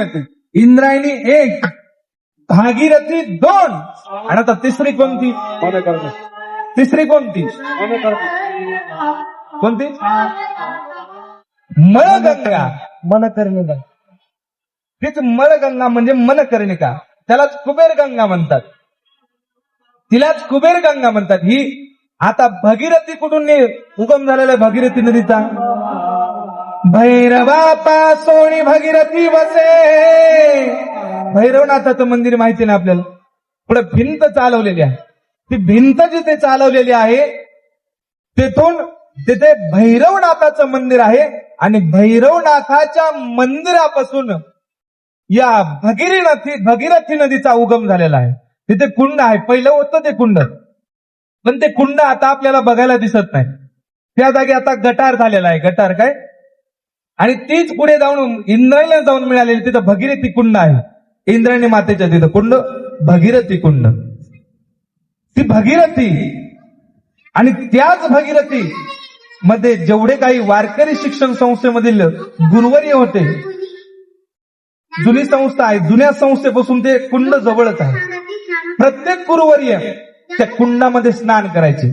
भागीरथी इंद्रायणी एक भागीरथी दोन आणि आता तिसरी कोणती तिसरी कोणती कोणती मळगंगा मनकर्णिका करणे तीच मळगंगा म्हणजे मनकर्णिका त्यालाच कुबेर गंगा म्हणतात तिलाच कुबेर गंगा म्हणतात ही आता भगीरथी कुठून उगम झालेला आहे भगीरथी नदीचा भैरवा पासोणी भगीरथी वसे. भैरवनाथाचं मंदिर माहिती ना आपल्याला. पुढे भिंत चालवलेली आहे. ती भिंत जिथे चालवलेली आहे तिथून तिथे भैरवनाथाचं मंदिर आहे आणि भैरवनाथाच्या मंदिरापासून या भगीरी नदी भगीरथी नदीचा उगम झालेला आहे. तिथे कुंड आहे. पहिलं होतं ते कुंड. पण ते कुंड आता आपल्याला बघायला दिसत नाही. त्या जागी आता गटार झालेला आहे. गटार काय? आणि तीच पुढे जाऊन इंद्रायला जाऊन मिळालेली तिथं भगीरथी कुंड आहे. इंद्रायणी मातेच्या तिथं कुंड भगीरथी कुंड. ती भगीरथी आणि त्याच भगीरथी मध्ये जेवढे काही वारकरी शिक्षण संस्थेमधील गुरुवर्य होते जुनी संस्था आहे जुन्या संस्थेपासून ते कुंड जवळच आहे. प्रत्येक गुरुवर्य त्या कुंडामध्ये स्नान करायचे.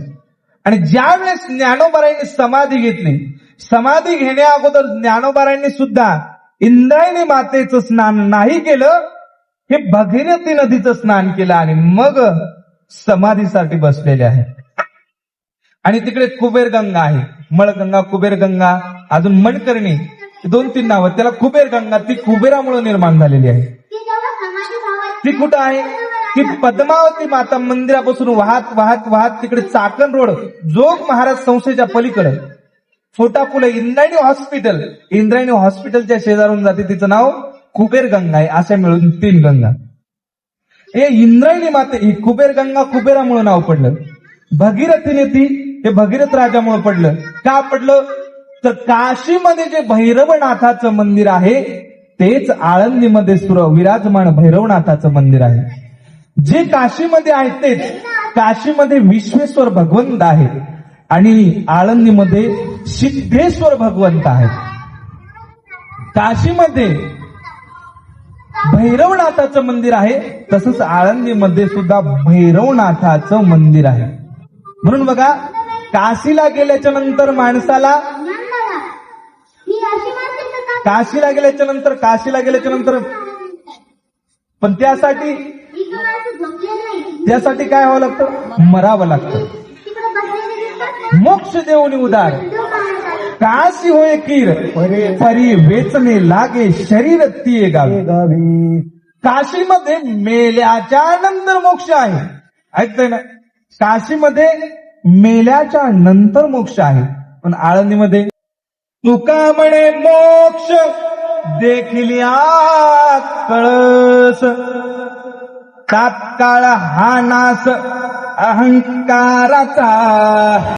आणि ज्यावेळेस ज्ञानोबराईने समाधी घेतली समाधी घेण्या अगोदर ज्ञानोबारांनी सुद्धा इंद्रायणी मातेचं स्नान नाही केलं हे भगीरथी नदीचं स्नान केलं आणि मग समाधीसाठी बसलेले आहे आणि तिकडे कुबेर गंगा आहे. मळगंगा कुबेर गंगा अजून मणकर्णी दोन तीन नावं त्याला कुबेर गंगा ती कुबेरामुळे निर्माण झालेली आहे. ती कुठं आहे? ती पद्मावती माता मंदिरापासून वाहत वाहत वाहत तिकडे चाकण रोड जोग महाराज संस्थेच्या पलीकडे छोटा फुले इंद्रायणी हॉस्पिटल इंद्रायणी हॉस्पिटलच्या शेजारून जाते तिचं नाव कुबेर गंगा आहे. अशा मिळून तीन गंगा. हे इंद्रायणी माते ही कुबेर गंगा कुबेरामुळे नाव पडलं. भगीरथीने ती हे भगीरथ राजामुळे पडलं. का पडलं? तर काशीमध्ये जे भैरवनाथाचं मंदिर आहे तेच आळंदीमध्ये सुर विराजमान भैरवनाथाचं मंदिर आहे. जे काशीमध्ये आहे तेच. काशीमध्ये विश्वेश्वर भगवंत आहे. आणि आळंदीमध्ये सिद्धेश्वर भगवंत आहेत. काशीमध्ये भैरवनाथाचं मंदिर आहे तसंच आळंदीमध्ये सुद्धा भैरवनाथाचं मंदिर आहे. म्हणून बघा काशीला गेल्याच्यानंतर माणसाला काशीला गेल्याच्यानंतर काशीला गेल्याच्यानंतर पण त्यासाठी त्यासाठी काय व्हावं लागतं? मरावं लागतं. मोक्ष देऊन उदार. काशी होय कीर? परी वेचणे लागे शरीर तिये गावे गावी काशीमध्ये मेल्याच्या नंतर मोक्ष आहे. ऐकतंय ना? काशीमध्ये मेल्याच्या नंतर मोक्ष आहे. पण आळंदीमध्ये तुका म्हणे मोक्ष देखील कळस. तात्काळ हा नाश अहंकाराचा.